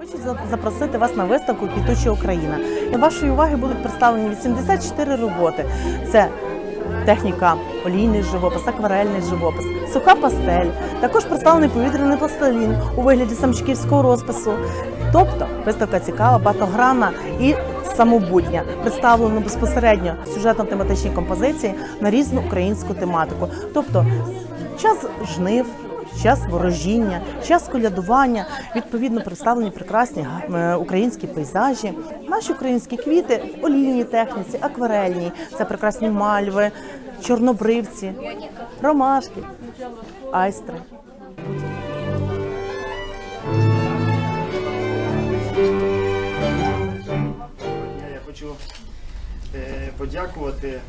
Хочу запросити вас на виставку Квітуча Україна. До вашої уваги будуть представлені 84 роботи. Це техніка олійний живопис, акварельний живопис, суха пастель. Також представлений повітряний пластилін у вигляді самчківського розпису. Тобто виставка цікава, багатогранна і самобутня. Представлено безпосередньо сюжетно-тематичні композиції на різну українську тематику. Тобто час жнив, час ворожіння, час колядування. Відповідно представлені прекрасні е, українські пейзажі, наші українські квіти, в олійній техніці, акварельні. Це прекрасні мальви, чорнобривці, ромашки, айстри. Я, хочу е, подякувати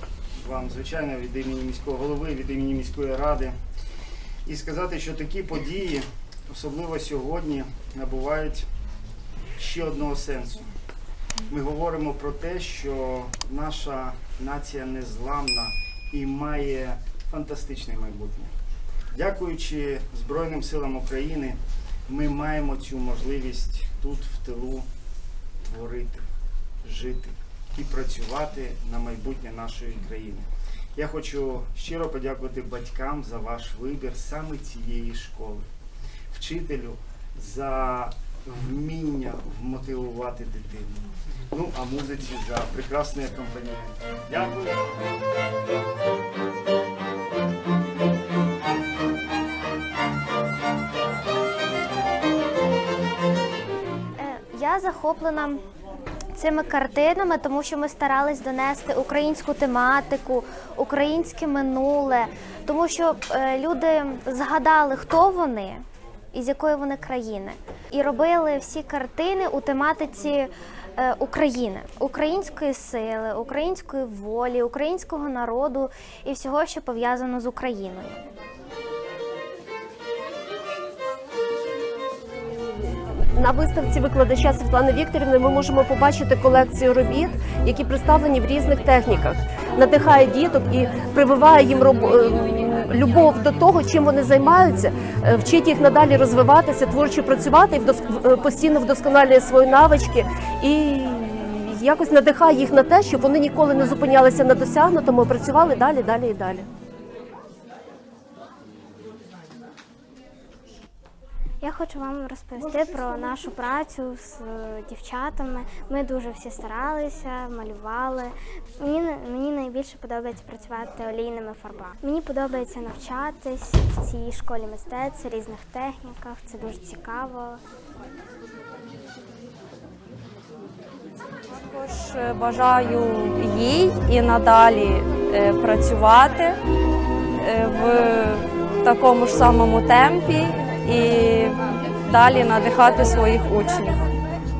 вам, звичайно, від імені міського голови, від імені міської ради і сказати, що такі події, особливо сьогодні, набувають ще одного сенсу. Ми говоримо про те, що наша нація незламна і має фантастичне майбутнє. Дякуючи Збройним силам України, ми маємо цю можливість тут, в тилу, творити, жити і працювати на майбутнє нашої країни. Я хочу щиро подякувати батькам за ваш вибір саме цієї школи, вчителю за вміння вмотивувати дитину. Ну а музиці за прекрасний акомпанемент. Дякую. Е, Я захоплена цими картинами, тому що ми старались донести українську тематику, українське минуле, тому що е, люди згадали, хто вони і з якої вони країни, і робили всі картини у тематиці. е, України, української сили, української волі, українського народу і всього, що пов'язано з Україною. На виставці викладача Світлани Вікторівни ми можемо побачити колекцію робіт, які представлені в різних техніках. Надихає діток і прививає їм роб- е, любов до того, чим вони займаються, е, вчить їх надалі розвиватися, творчо працювати і вдос- е, постійно вдосконалює свої навички і якось надихає їх на те, щоб вони ніколи не зупинялися на досягнутому, працювали далі, далі і далі. Я хочу вам розповісти про нашу працю з е, дівчатами. Ми дуже всі старалися, малювали. Мені мені найбільше подобається працювати олійними фарбами. Мені подобається навчатись в цій школі мистецтв, різних техніках. Це дуже цікаво. Також е, бажаю їй і надалі е, працювати в такому ж самому темпі і далі надихати своїх учнів.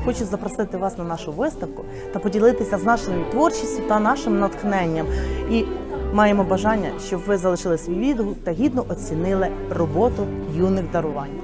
Хочу запросити вас на нашу виставку та поділитися з нашою творчістю та нашим натхненням. І маємо бажання, щоб ви залишили свій відгук та гідно оцінили роботу юних дарувань.